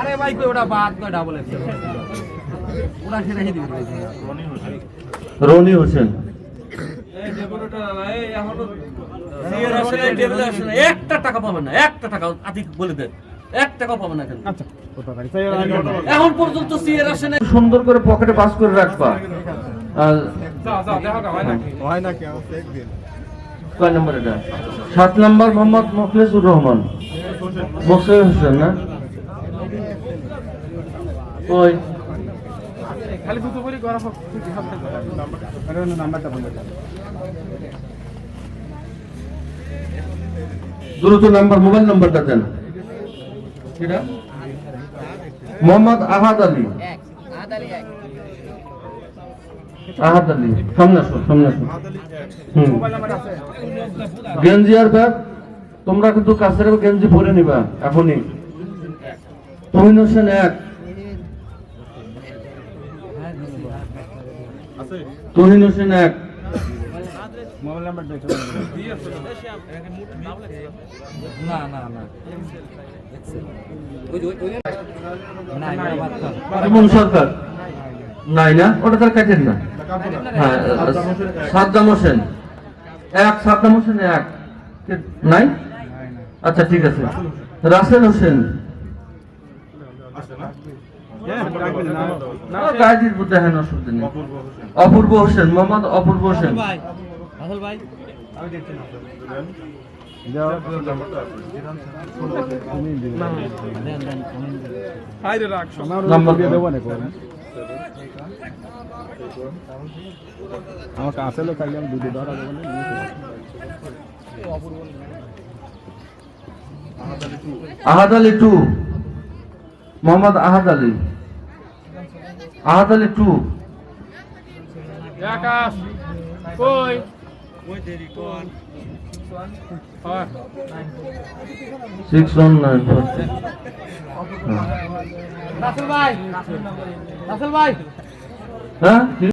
আরে ভাই কই ওটা বাদ কই ডাবল এক্সেল সেটা হিদি রনি হোসেন। এই ডেপুটিটা এই এখনও একটা টাকা পাবেন না একটা টাকা আতিক বলে দেন এক টাকা পাবেন না কেন এখন পর্যন্ত সিএর আসে না সুন্দর করে পকেটে পাস করে রাখবা। হয় না কেউ চেক দিন কয় নম্বর এটা? সাত নম্বর মোহাম্মদ মোখলেসুর রহমান। মোখলেস হোসেন না? ওই। খালি দুটো করে করা হোক নাম্বারটা বলে দ্রুত নাম্বার মোবাইল নাম্বারটা দেন। মোহাম্মদ আহাদ আলী। আহাদ আলী সামনে আসো সামনে আসো। হুম। গেঞ্জি আর ব্যাগ তোমরা কিন্তু কাছের গেঞ্জি পরে নিবা এখনই। তুহিন হোসেন এক। তুহিন হোসেন এক। মোবাইল নাম্বার না। না না ইমন সরকার? নাই না? ওটা তার কাটেন না। হ্যাঁ সাদ্দাম হোসেন। এক সাদ্দাম হোসেন এক। নাই? আচ্ছা ঠিক আছে। রাসেল হোসেন। হ্যাঁ অসুবিধা নেই। অপূর্ব হোসেন। মোহাম্মদ অপূর্ব হোসেন। ভাই না। আমাকে আসলে খাইলে আমি দুধে ধরা দেবো Ahad Ali two. Mohammad Ahad Ali. Ahad Ali two. Six one nine ভাই ভাই। হ্যাঁ?